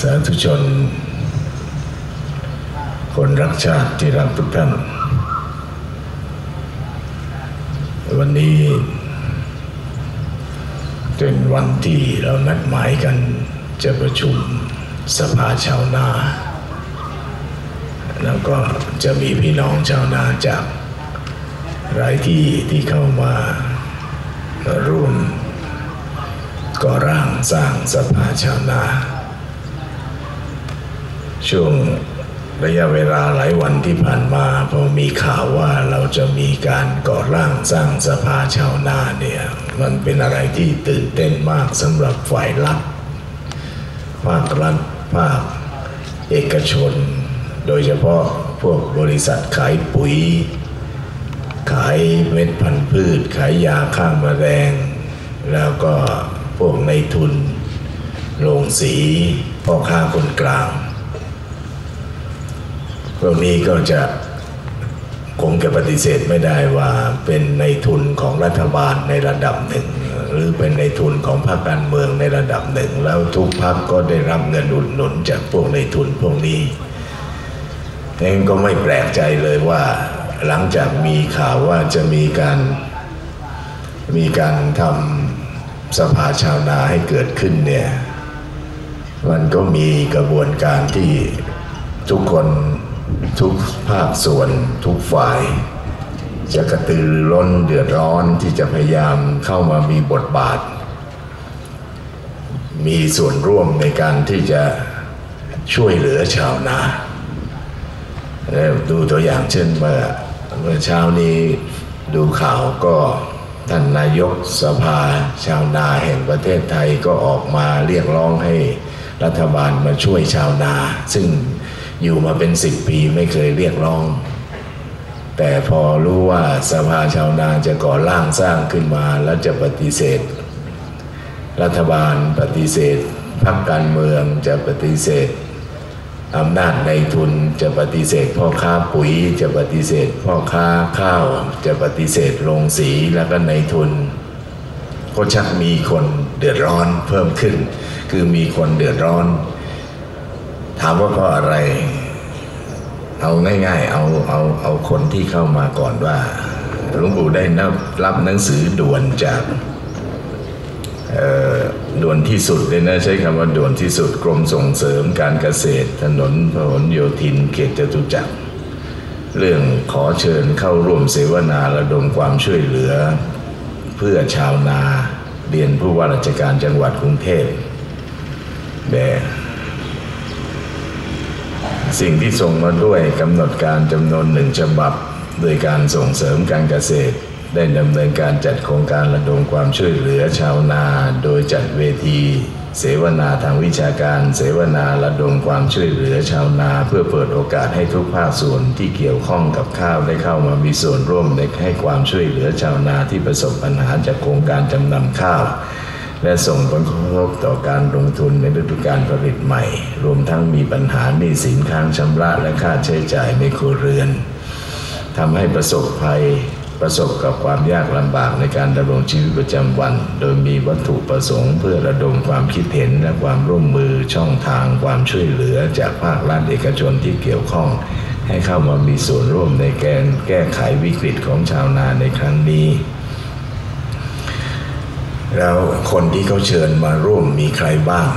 สาธุชน คนรักชาติที่รักทุกท่าน วันนี้เป็นวันที่เรานัดหมายกันจะประชุมสภาชาวนา แล้วก็จะมีพี่น้องชาวนาจากหลายที่ที่เข้ามาร่วมก่อร่างสร้างสภาชาวนา ช่วงระยะเวลาหลายวันที่ผ่านมาพอมีข่าวว่าเราจะมีการก่อร่างสร้างสภาชาวนาเนี่ย มันเป็นอะไรที่ตื่นเต้นมากสำหรับฝ่ายรัฐภาครัฐภาคเอกชน โดยเฉพาะพวกบริษัทขายปุ๋ย ขายเม็ดพันธุ์พืช ขายยาฆ่ามาแมลง แล้วก็พวกในทุน โรงสีพ่อค้าคนกลาง พวกนี้ก็จะคงจะปฏิเสธไม่ได้ว่าเป็นในทุนของรัฐบาลในระดับหนึ่ง หรือเป็นในทุนของพรรคการเมืองในระดับหนึ่ง แล้วทุกพรรคก็ได้รับเงินอุดหนุนจากพวกในทุนพวกนี้เองก็ไม่แปลกใจเลยว่าหลังจากมีข่าวว่าจะมีการมีการทำสภาชาวนาให้เกิดขึ้นเนี่ย มันก็มีกระบวนการที่ทุกคน ทุกภาคส่วนทุกฝ่าย จะกระตือร้นเดือดร้อนที่จะพยายามเข้ามามีบทบาท มีส่วนร่วมในการที่จะช่วยเหลือชาวนาดูตัวอย่างเช่นเมื่อเมื่อเช้านี้ดูข่าวก็ท่านนายกสภาชาวนาแห่งประเทศไทยก็ออกมาเรียกร้องให้รัฐบาลมาช่วยชาวนา ซึ่ง อยู่มาเป็นสิบปีไม่เคยเรียกร้อง แต่พอรู้ว่าสภาชาวนาจะก่อร่างสร้างขึ้นมาแล้วจะปฏิเสธ รัฐบาลปฏิเสธพรรคการเมืองจะปฏิเสธอำนาจในทุนจะปฏิเสธพ่อค้าปุ๋ย จะปฏิเสธพ่อค้าข้าว จะปฏิเสธโรงสีแล้วก็ในทุน ก็ชักมีคนเดือดร้อนเพิ่มขึ้น คือมีคนเดือดร้อน ถามว่าเพราะอะไร เอาง่าย ๆ เอาเอาเอาคนที่เข้ามาก่อนว่าหลวงปู่ได้รับหนังสือด่วนจากด่วนที่สุดเลยนะใช้คำว่าด่วนที่สุดกรมส่งเสริมการเกษตร ถนนพหลโยธินเขตจตุจักร เรื่องขอเชิญเข้าร่วมเสวนาระดมความช่วยเหลือ เพื่อชาวนาเรียนผู้ว่าราชการจังหวัดกรุงเทพแต่ สิ่งที่ส่งมาด้วยกำหนดการจำนวนหนึ่งฉบับ โดยการส่งเสริมการเกษตร ได้ดำเนินการจัดโครงการระดมความช่วยเหลือชาวนา โดยจัดเวที เสวนาทางวิชาการ เสวนาระดมความช่วยเหลือชาวนา เพื่อเปิดโอกาสให้ทุกภาคส่วนที่เกี่ยวข้องกับข้าวได้เข้ามามีส่วนร่วมในให้ความช่วยเหลือชาวนาที่ประสบปัญหาจากโครงการจำนำข้าว และส่งผลกระทบต่อการลงทุนในฤดูกาลผลิตใหม่ รวมทั้งมีปัญหาหนี้สินค้างชำระและค่าใช้จ่ายในครัวเรือนทำให้ประสบภัยประสบกับความยากลำบากในการดำรงชีวิตประจำวัน โดยมีวัตถุประสงค์เพื่อระดมความคิดเห็นและความร่วมมือช่องทางความช่วยเหลือจากภาครัฐเอกชนที่เกี่ยวข้อง ให้เข้ามามีส่วนร่วมในการแก้ไขวิกฤตของชาวนาในครั้งนี้ แล้วคนที่เขาเชิญมาร่วมมีใครบ้าง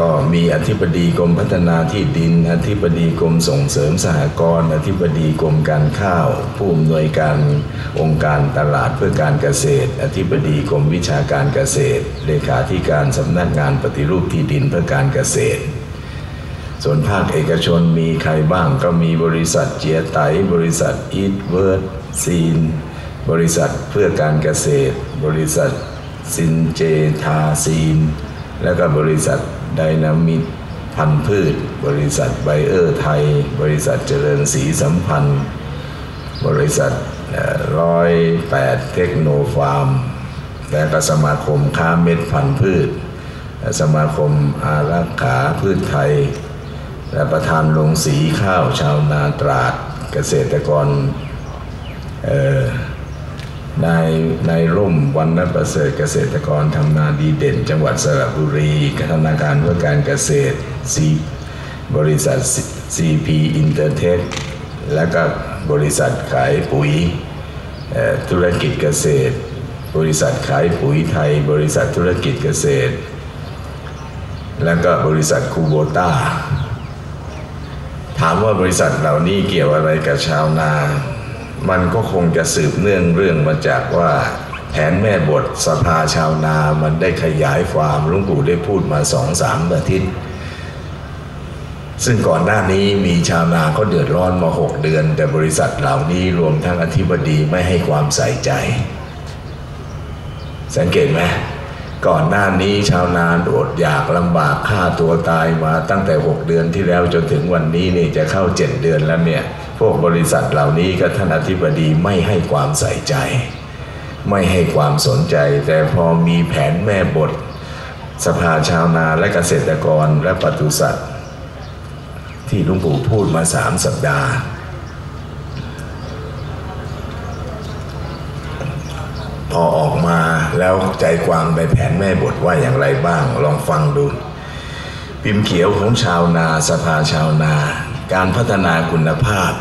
ก็มีอธิบดีกรมพัฒนาที่ดิน อธิบดีกรมส่งเสริมสหกรณ์อธิบดีกรมการข้าว ผู้อำนวยการองค์การตลาดเพื่อการเกษตร อธิบดีกรมวิชาการเกษตร เลขาธิการสำนักงานปฏิรูปที่ดินเพื่อการเกษตรส่วนภาคเอกชนมีใครบ้างก็มีบริษัทเจียไตบริษัทอีทเวิร์ดซีน บริษัทเพื่อการเกษตร บริษัท ซินเจทาซีน แล้วก็บริษัทไดนามิตพันธุ์พืช บริษัทไบเออร์ไทย บริษัทเจริญสีสัมพันธ์ บริษัทร้อยแปดเทคโนฟาร์ม และก็สมาคมค้าเม็ดพันธุ์พืช สมาคมอารักขาพืชไทย และประธานโรงสีข้าวชาวนาตราดเกษตรกรเนายนายร่มวันนัประเสริฐเกษตรกรทำนาดีเด่น จังหวัดสระบุรีธนาคารเพื่อการเกษตรซีบริษัท CP Intertech และก็บริษัทขายปุ๋ยธุรกิจเกษตร บริษัทขายปุ๋ยไทย บริษัทธุรกิจเกษตร และก็บริษัทคูโบต้า ถามว่าบริษัทเหล่านี้เกี่ยวอะไรกับชาวนา มันก็คงจะสืบเนื่องเรื่องมาจากว่าแผนแม่บทสภาชาวนามันได้ขยายความลุงปู่ได้พูดมาสองสามอาทิตย์ ซึ่งก่อนหน้านี้มีชาวนาเขาเดือดร้อนมาหกเดือน แต่บริษัทเหล่านี้รวมทั้งอธิบดีไม่ให้ความใส่ใจ สังเกตไหมก่อนหน้านี้ชาวนาอดอยากลำบากฆ่าตัวตายมาตั้งแต่หกเดือนที่แล้วจนถึงวันนี้นี่จะเข้าเจ็ดเดือนแล้วเนี่ย พวกบริษัทเหล่านี้ก็ท่านอธิบดีไม่ให้ความใส่ใจ ไม่ให้ความสนใจ แต่พอมีแผนแม่บท สภาชาวนาและเกษตรกรและปศุสัตว์ ที่ลุงปู่พูดมาสามสัปดาห์พอออกมาแล้วใจความในแผนแม่บทว่าอย่างไรบ้าง ลองฟังดู พิมพ์เขียวของชาวนาสภาชาวนา การพัฒนาคุณภาพ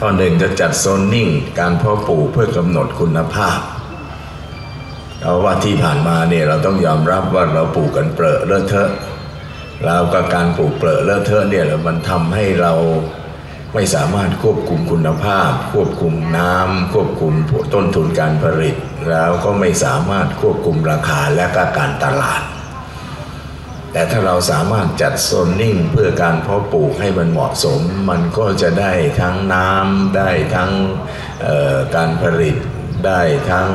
ข้อหนึ่งจะจัดโซนนิ่งการเพาะปลูกเพื่อกำหนดคุณภาพเอาว่าที่ผ่านมาเนี่ยเราต้องยอมรับว่าเราปลูกกันเปรอะเลอะเทอะแล้วกการปลูกเปลือกเลอะเทอะเนี่ยมันทำให้เราไม่สามารถควบคุมคุณภาพ ควบคุมน้ำควบคุมต้นทุนการผลิต แล้วก็ไม่สามารถควบคุมราคาและก็การตลาด แต่ถ้าเราสามารถจัดโซนนิ่งเพื่อการเพาะปลูกให้มันเหมาะสม มันก็จะได้ทั้งน้ำได้ทั้งการผลิตได้ทั้ง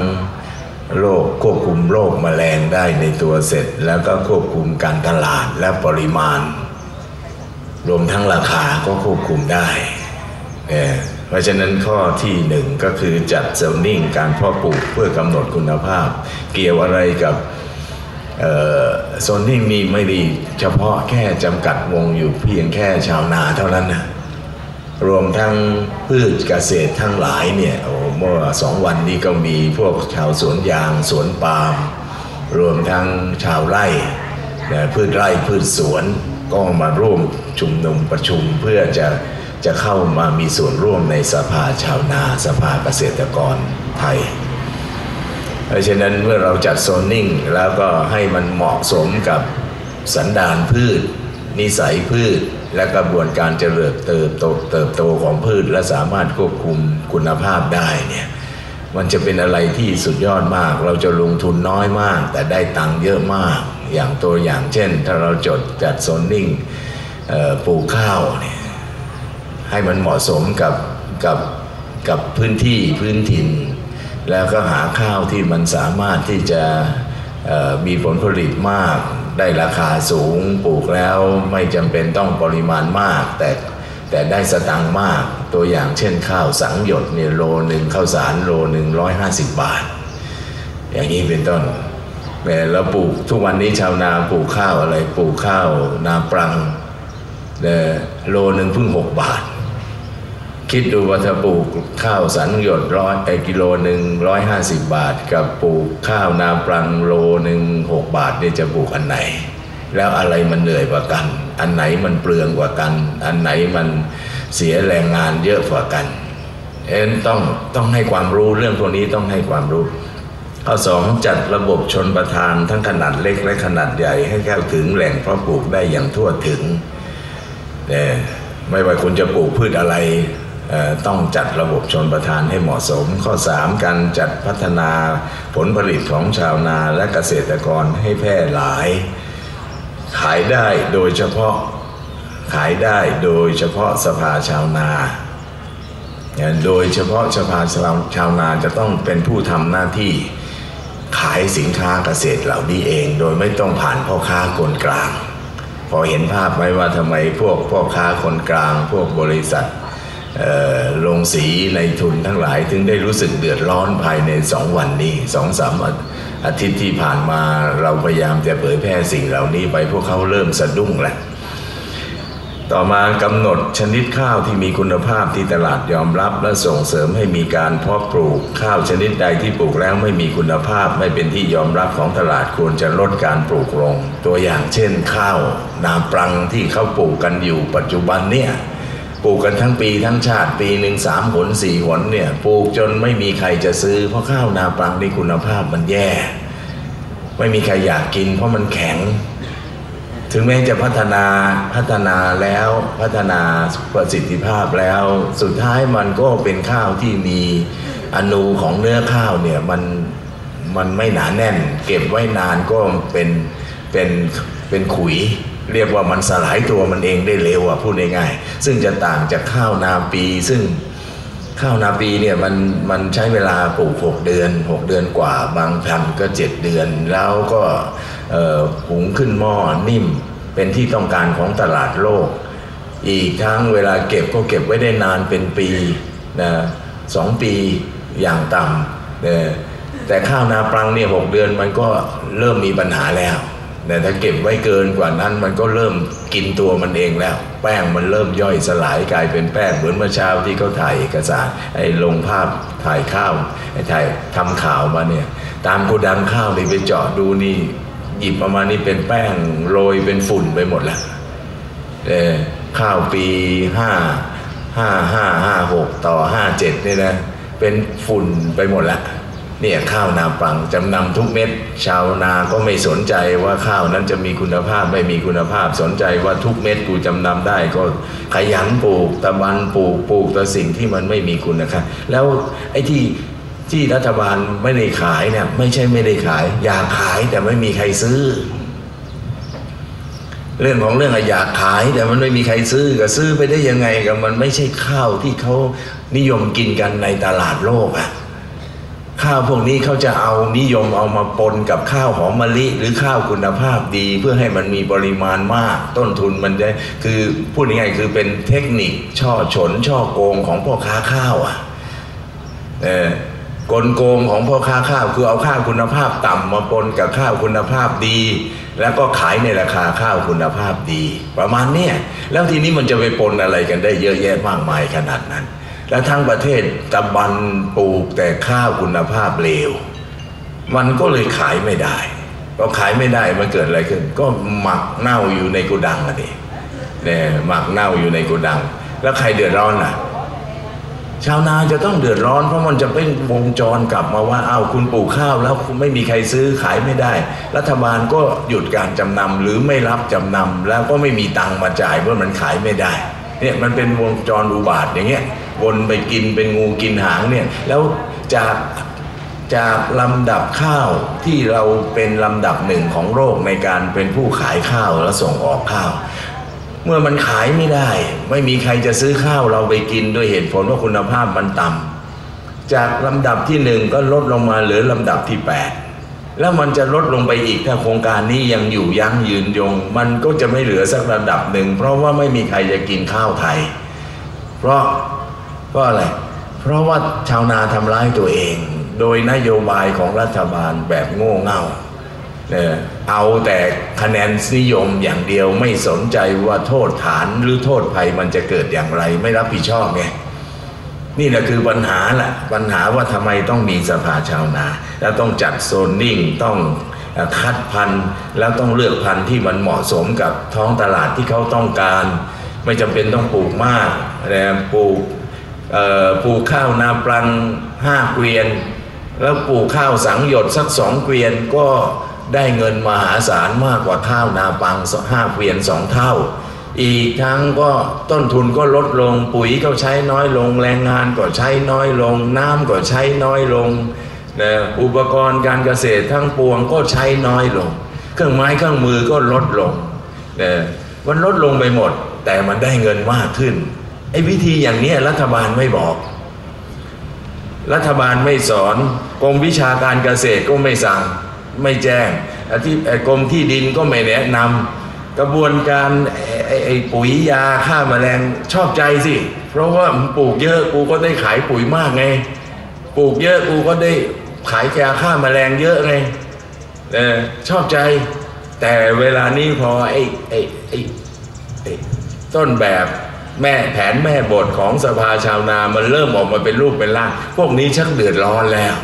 โรคควบคุมโรคแมลงได้ในตัวเสร็จ แล้วก็ควบคุมการตลาดและปริมาณ รวมทั้งราคาก็ควบคุมได้เพราะฉะนั้นข้อที่หนึ่งก็คือจัดเซลนิ่งการเพาะปลูกเพื่อกำหนดคุณภาพ เกี่ยวอะไรกับ โซนนิ่มีไม่ดีเฉพาะแค่จำกัดวงอยู่เพียงแค่ชาวนาเท่านั้นนะรวมทั้งพืชเกษตรทั้งหลายเนี่ยเมื่อสองวันนี้ก็มีพวกชาวสวนยางสวนปาล์มรวมทั้งชาวไร่พืชไร่พืชสวนก็มาร่วมชุมนุมประชุมเพื่อจะจะเข้ามามีส่วนร่วมในสภาชาวนาสภาเกษตรกรไทย เพราะฉะนั้นเมื่อเราจัดโซนนิ่งแล้วก็ให้มันเหมาะสมกับสันดานพืช นิสัยพืช และกระบวนการเจริญเติบโตเติบโตของพืช และสามารถควบคุมคุณภาพได้เนี่ยมันจะเป็นอะไรที่สุดยอดมาก เราจะลงทุนน้อยมาก แต่ได้ตังค์เยอะมาก อย่างตัวอย่างเช่น ถ้าเราจดจัดโซนนิ่งปลูกข้าวเนี่ยให้มันเหมาะสมกับกับกับพื้นที่พื้นถิ่น แล้วก็หาข้าวที่มันสามารถที่จะมีผลผลิตมาก ได้ราคาสูงปลูกแล้วไม่จำเป็นต้องปริมาณมาก แต่แต่ได้สตังค์มาก ตัวอย่างเช่นข้าวสังหยดเนี่ยโลหนึ่งข้าวสารโลหนึ่งร้อยห้าสิบบาท อย่างนี้เป็นต้นแต่เราปลูกทุกวันนี้ชาวนาปลูกข้าวอะไรปลูกข้าวนาปรังโลหนึ่งเพิ่งหกบาท คิดดูว่าถ้าปลูกข้าวสันหยดร้อยไอกิโลหนึ่งร้อยห้าสิบบาท กับปลูกข้าวนาปรังโลหนึ่งหกบาทนี่จะปลูกอันไหน แล้วอะไรมันเหนื่อยกว่ากัน อันไหนมันเปลืองกว่ากัน อันไหนมันเสียแรงงานเยอะกว่ากันเอ็นต้องต้องให้ความรู้เรื่องพวกนี้ต้องให้ความรู้ข้อสองจัดระบบชนประทานทั้งขนาดเล็กและขนาดใหญ่ให้เข้าถึงแหล่งเพาะปลูกได้อย่างทั่วถึงเนี่ยไม่ว่าคุณจะปลูกพืชอะไร ต้องจัดระบบชนประทานให้เหมาะสม ข้อ 3 การจัดพัฒนาผลผลิตของชาวนาและเกษตรกรให้แพร่หลาย ขายได้โดยเฉพาะขายได้โดยเฉพาะสภาชาวนา โดยเฉพาะสภาชาวนาจะต้องเป็นผู้ทำหน้าที่ขายสินค้าเกษตรเหล่านี้เอง โดยไม่ต้องผ่านพ่อค้าคนกลาง พอเห็นภาพไหมว่าทำไมพวกพ่อค้าคนกลาง พวกบริษัท ลงสีในทุนทั้งหลายถึงได้รู้สึกเดือดร้อนภายในสองวันนี้สองสามอาทิตย์ที่ผ่านมาเราพยายามจะเผยแพร่สิ่งเหล่านี้ไปพวกเขาเริ่มสะดุ้งแล้วต่อมากำหนดชนิดข้าวที่มีคุณภาพที่ตลาดยอมรับ และส่งเสริมให้มีการเพาะปลูกข้าวชนิดใดที่ปลูกแล้วไม่มีคุณภาพไม่เป็นที่ยอมรับของตลาดควรจะลดการปลูกลง ตัวอย่างเช่นข้าวนาปรังที่เขาปลูกกันอยู่ปัจจุบันเนี่ย ปลูกกันทั้งปีทั้งชาติปีหนึ่งสามผลสี่ผลเนี่ยปลูกจนไม่มีใครจะซื้อ เพราะข้าวนาปรังในคุณภาพมันแย่ ไม่มีใครอยากกิน เพราะมันแข็ง ถึงแม้จะพัฒนาพัฒนาแล้วพัฒนาประสิทธิภาพแล้ว สุดท้ายมันก็เป็นข้าวที่มีอนูของเนื้อข้าวเนี่ยมันมันไม่หนาแน่น เก็บไว้นานก็เป็นเป็นเป็นขุย เรียกว่ามันสลายตัวมันเองได้เร็วอะพูดง่ายๆซึ่งจะต่างจากข้าวนาปี ซึ่งข้าวนาปีเนี่ยมันมันใช้เวลาปลูก 6 เดือน 6 เดือนกว่าบางพันก็ 7 เดือน แล้วก็หุงขึ้นหม้อนิ่มเป็นที่ต้องการของตลาดโลก อีกทั้งเวลาเก็บก็เก็บไว้ได้นานเป็นปีนะสองปีอย่างต่ำแต่ข้าวนาปรังเนี่ยหกเดือนมันก็เริ่มมีปัญหาแล้ว แต่ถ้าเก็บไว้เกินกว่านั้นมันก็เริ่มกินตัวมันเองแล้ว แป้งมันเริ่มย่อยสลายกลายเป็นแป้งเหมือนเมื่อเช้าที่เขาถ่ายเอกสารไอ้ลงภาพถ่ายข้าวไอ้ถ่ายทำข่าวมาเนี่ย ตามโกดังข้าวนี่ไปเจาะดูนี่ หยิบประมาณนี้เป็นแป้งโรยเป็นฝุ่นไปหมดแล้วเออข้าวปีห้าห้าห้าห้าหกต่อห้าเจ็ดนี่นะเป็นฝุ่นไปหมดละ เนี่ยข้าวนาปังจำนำทุกเม็ด ชาวนาก็ไม่สนใจว่าข้าวนั้นจะมีคุณภาพไม่มีคุณภาพสนใจว่าทุกเม็ดกูจำนำได้ก็ขยันปลูกตะบันปลูกปลูกแต่สิ่งที่มันไม่มีคุณนะครับแล้วไอ้ที่ที่รัฐบาลไม่ได้ขายเนี่ยไม่ใช่ไม่ได้ขาย อยากขายแต่ไม่มีใครซื้อ เรื่องของเรื่องอะอยากขายแต่มันไม่มีใครซื้อก็ซื้อไปได้ยังไงกับมันไม่ใช่ข้าวที่เขานิยมกินกันในตลาดโลกอะ ข้าวพวกนี้เขาจะเอานิยมเอามาปนกับข้าวหอมมะลิ หรือข้าวคุณภาพดี เพื่อให้มันมีปริมาณมาก ต้นทุนมันจะคือพูดง่ายๆคือเป็นเทคนิคช่อฉนช่อโกงของพ่อค้าข้าวอะเออกลโกงของพ่อค้าข้าวคือเอาข้าวคุณภาพต่ำมาปนกับข้าวคุณภาพดี แล้วก็ขายในราคาข้าวคุณภาพดี ประมาณเนี้ยแล้วทีนี้มันจะไปปนอะไรกันได้เยอะแยะมากมายขนาดนั้น แล้วทั้งประเทศตะบันปลูกแต่ข้าวคุณภาพเลว มันก็เลยขายไม่ได้ก็ขายไม่ได้มันเกิดอะไรขึ้น ก็หมักเน่าอยู่ในโกดังอะดิเนี่ยหมักเน่าอยู่ในโกดัง แล้วใครเดือดร้อนล่ะ ชาวนาจะต้องเดือดร้อนเพราะมันจะเป็นวงจรกลับมาว่าอ้าวคุณปลูกข้าวแล้วคุณไม่มีใครซื้อขายไม่ได้ รัฐบาลก็หยุดการจำนำหรือไม่รับจำนำแล้วก็ไม่มีตังค์มาจ่ายเพราะมันขายไม่ได้เนี่ยมันเป็นวงจรอุบาทอย่างเงี้ย วนไปกินเป็นงูกินหางเนี่ยแล้วจากจากลำดับข้าวที่เราเป็นลำดับหนึ่งของโลกในการเป็นผู้ขายข้าวและส่งออกข้าว เมื่อมันขายไม่ได้ ไม่มีใครจะซื้อข้าวเราไปกินด้วยเหตุผลว่าคุณภาพมันต่ำจากลำดับที่หนึ่งก็ลดลงมาเหลือลำดับที่แปดแล้วมันจะลดลงไปอีกถ้าโครงการนี้ยังอยู่ยั้งยืนยง มันก็จะไม่เหลือสักระดับหนึ่งเพราะว่าไม่มีใครจะกินข้าวไทย เพราะ เพราะอะไร เพราะว่าชาวนาทำร้ายตัวเอง โดยนโยบายของรัฐบาลแบบโง่เง่าเอาแต่คะแนนนิยมอย่างเดียวไม่สนใจว่าโทษฐานหรือโทษภัยมันจะเกิดอย่างไรไม่รับผิดชอบไงนี่แหละคือปัญหาแหละปัญหาว่าทำไมต้องมีสภาชาวนา แล้วต้องจัดโซนนิ่งต้องคัดพันธุ์แล้วต้องเลือกพันธุ์ที่มันเหมาะสมกับท้องตลาดที่เขาต้องการ ไม่จำเป็นต้องปลูกมากนะปลูก ปลูกข้าวนาปลังห้าเกวียน แล้วปลูกข้าวสังหยดสักสองเกวียนก็ได้เงินมหาศาลมากกว่าข้าวนาปังห้าเกวียนสองเท่า อีกทั้งก็ต้นทุนก็ลดลงปุ๋ยก็ใช้น้อยลง แรงงานก็ใช้น้อยลง น้ำก็ใช้น้อยลงอุปกรณ์การเกษตรทั้งปวงก็ใช้น้อยลง เครื่องไม้เครื่องมือก็ลดลงมันลดลงไปหมด แต่มันได้เงินมากขึ้น ไอ้วิธีอย่างนี้รัฐบาลไม่บอก รัฐบาลไม่สอนกรมวิชาการเกษตรก็ไม่สั่งไม่แจ้งอที่กรมที่ดินก็ไม่แนะนำกระบวนการไอ้ปุ๋ยยาฆ่าแมลงชอบใจสิ เพราะว่าปลูกเยอะกูก็ได้ขายปุ๋ยมากไง ปลูกเยอะกูก็ได้ขายยาฆ่าแมลงเยอะไงเออชอบใจ แต่เวลานี้พอไอ้ไอ้ไอ้ต้นแบบ แม่แผนแม่บทของสภาชาวนามันเริ่มออกมาเป็นรูปเป็นร่าง พวกนี้ชักเดือดร้อนแล้ว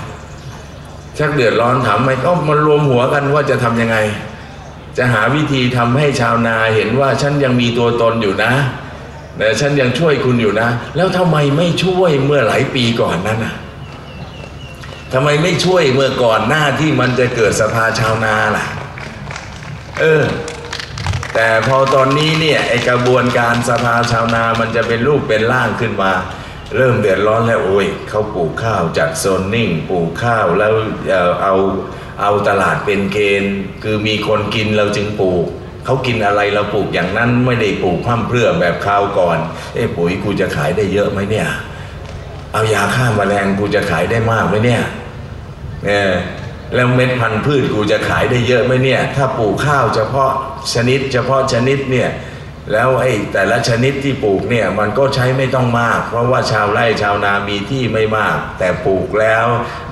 ชักเดือดร้อนถามไหมก็มารวมหัวกันว่าจะทำยังไง จะหาวิธีทำให้ชาวนาเห็นว่าฉันยังมีตัวตนอยู่นะแต่ฉันยังช่วยคุณอยู่นะ แล้วทำไมไม่ช่วยเมื่อหลายปีก่อนนั้นน่ะทำไมไม่ช่วยเมื่อก่อนหน้าที่มันจะเกิดสภาชาวนาล่ะ เออ แต่พอตอนนี้เนี่ยไอกระบวนการสภาชาวนามันจะเป็นรูปเป็นร่างขึ้นมา เริ่มเดือดร้อนแล้วโอ้ยเขาปลูกข้าวจัดโซนนิ่งปลูกข้าวแล้วเออเอาเอาตลาดเป็นเกณฑ์ คือมีคนกินเราจึงปลูกเขากินอะไรเราปลูกอย่างนั้นไม่ได้ปลูกพร่ำเพรื่อแบบคราวก่อน เอ้ปุ๋ยกูจะขายได้เยอะไหมเนี่ย เอายาฆ่าแมลงกูจะขายได้มากไหมเนี่ยเออ แล้วเม็ดพันธุ์พืชกูจะขายได้เยอะไหมเนี่ย ถ้าปลูกข้าวเฉพาะชนิด เฉพาะชนิดเนี่ยแล้วไอ้แต่ละชนิดที่ปลูกเนี่ยมันก็ใช้ไม่ต้องมาก เพราะว่าชาวไร่ชาวนามีที่ไม่มาก แต่ปลูกแล้ว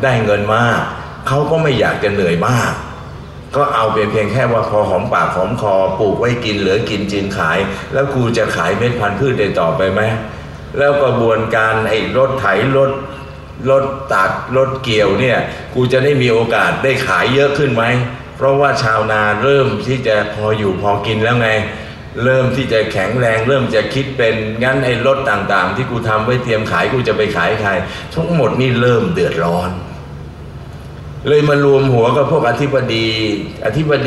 ได้เงินมากเขาก็ไม่อยากจะเหนื่อยมาก ก็เอาเป็นเพียงแค่ว่าพอหอมปากหอมคอปลูกไว้กินเหลือกินจึงขาย แล้วกูจะขายเม็ดพันธุ์พืชได้ต่อไปไหมแล้วกระบวนการไอ้รถไถรถ รถตัดรถเกี่ยวเนี่ยกูจะได้มีโอกาสได้ขายเยอะขึ้นไหมเพราะว่าชาวนาเริ่มที่จะพออยู่พอกินแล้วไง เริ่มที่จะแข็งแรง เริ่มจะคิดเป็นงั้นไอ้รถต่างๆ ที่กูทำไว้เตรียมขายกูจะไปขายใครทั้งหมดนี่เริ่มเดือดร้อน เลยมารวมหัวกับพวกอธิบดีอธิบดี